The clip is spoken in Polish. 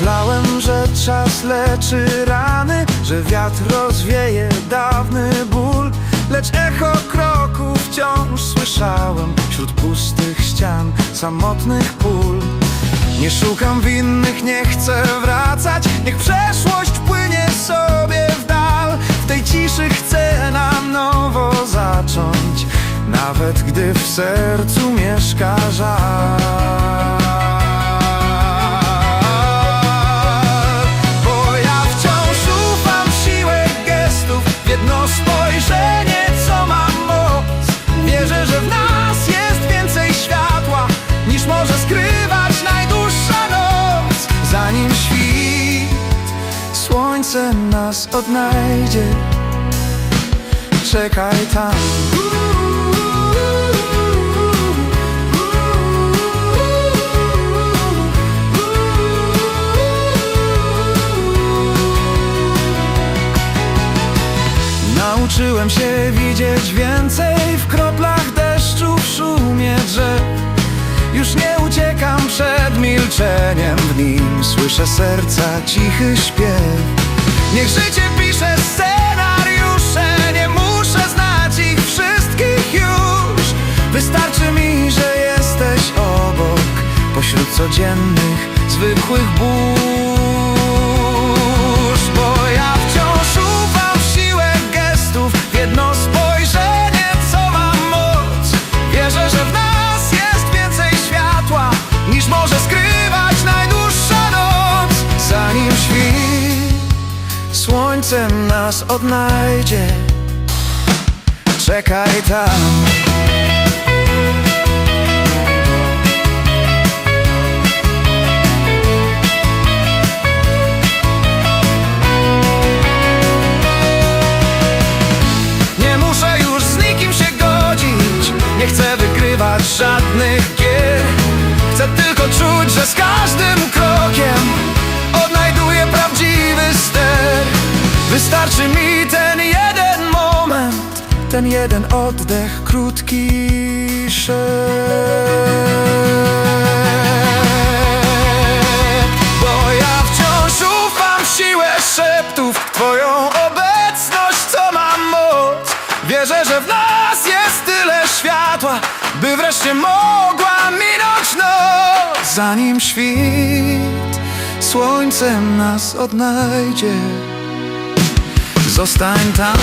Myślałem, że czas leczy rany Że wiatr rozwieje dawny ból. Lecz echo kroków wciąż słyszałem Wśród pustych ścian, samotnych pól. Nie szukam winnych, nie chcę wracać. Niech przeszłość płynie sobie w dal. W tej ciszy chcę na nowo zacząć Nawet gdy w sercu mieszka żal słońce nas odnajdzie. Czekaj tam. Nauczyłem się widzieć więcej w kroplach deszczu, w szumie drzew. Już nie uciekam przed milczeniem, w nim. Słyszę serca cichy śpiew Niech życie pisze scenariusze, nie muszę znać ich wszystkich już. Wystarczy mi, że jesteś obok, pośród codziennych, zwykłych burz. Bo ja wciąż ufam w siłę gestów, w jedno spojrzenie, co ma moc. Wierzę, że w nas jest więcej światła, niż może skrywać najdłuższa noc. Zanim świt słońcem nas odnajdzie. Czekaj tam. Nie muszę już z nikim się godzić. Nie chcę wygrywać żadnych gier. Chcę tylko czuć, że z Wystarczy mi ten jeden moment Ten jeden oddech, krótki szept Bo ja wciąż ufam w siłę szeptów w Twoją obecność, co ma moc. Wierzę, że w nas jest tyle światła By wreszcie mogła minąć noc. Zanim świt słońcem nas odnajdzie Zostań tam